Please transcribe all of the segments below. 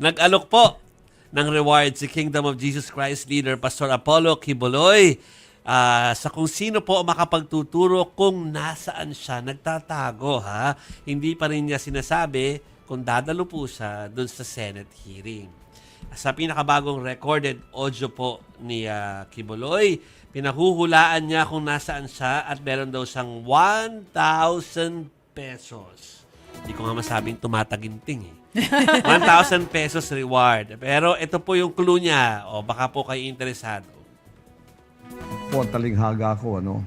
Nag-alok po ng reward si Kingdom of Jesus Christ leader Pastor Apollo Kiboloy ah, sa kung sino po makapagtuturo kung nasaan siya nagtatago ha. Hindi pa rin niya sinasabi kung dadalo po siya doon sa Senate hearing. Sa pinakabagong recorded audio po ni ah, Kiboloy, pinahuhulaan niya kung nasaan siya at meron daw siyang 1,000 pesos. Hindi ko nga masabing tumataginting eh. 1,000 pesos reward. Pero ito po yung clue niya. O baka po kayo interesado. po talinghaga ko, ano?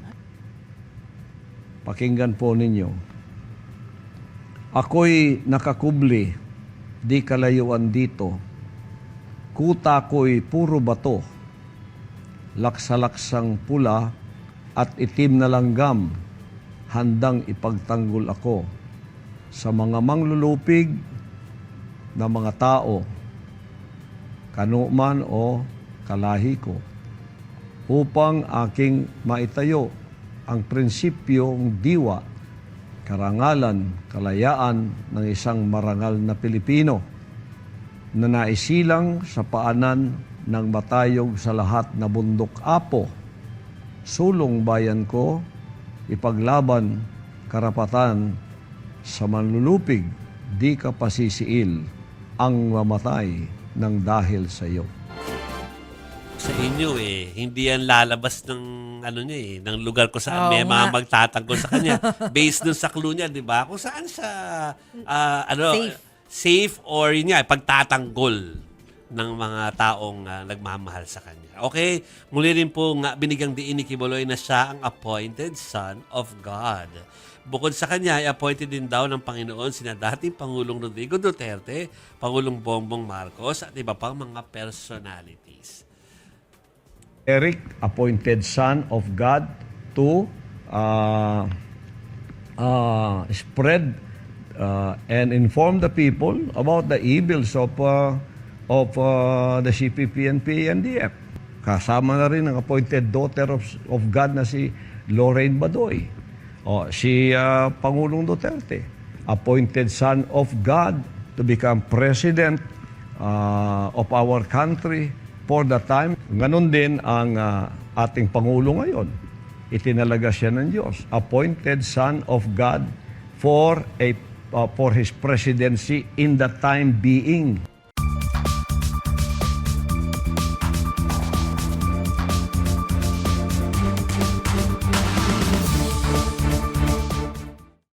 Pakinggan po ninyo. Ako'y nakakubli, di kalayuan dito. Kuta ko'y puro bato, laksalaksang pula at itim na langgam, handang ipagtanggol ako sa mga manglulupig na mga tao, kanuman o kalahi ko upang aking maitayo ang prinsipyong diwa, karangalan, kalayaan ng isang marangal na Pilipino na naisilang sa paanan ng matayog sa lahat na bundok apo. Sulong bayan ko, ipaglaban karapatan sa manlulupig, di ka pasisiil ang mamatay ng dahil sa iyo. Sa inyo eh, hindi yan lalabas ng ano niya eh, ng lugar ko saan Oo may mga magtatanggol sa kanya. Based dun sa clue niya, di ba? Kung saan sa ah, ano, Safe. safe or yun nga, pagtatanggol ng mga taong ah, nagmamahal sa kanya. Okay, muli rin po nga binigyang diin ni Kiboloy na siya ang appointed son of God. Bukod sa kanya, ay appointed din daw ng Panginoon sina dating Pangulong Rodrigo Duterte, Pangulong Bongbong Marcos at iba pang mga personalities. Eric, appointed son of God to uh, uh, spread uh, and inform the people about the evils of uh, of uh, the CPP and PNDF. Kasama na rin ang appointed daughter of, of God na si Lorraine Badoy. O, si uh, Pangulong Duterte, appointed son of God to become president uh, of our country for the time. Ganon din ang uh, ating Pangulo ngayon. Itinalaga siya ng Diyos. Appointed son of God for a uh, for his presidency in the time being.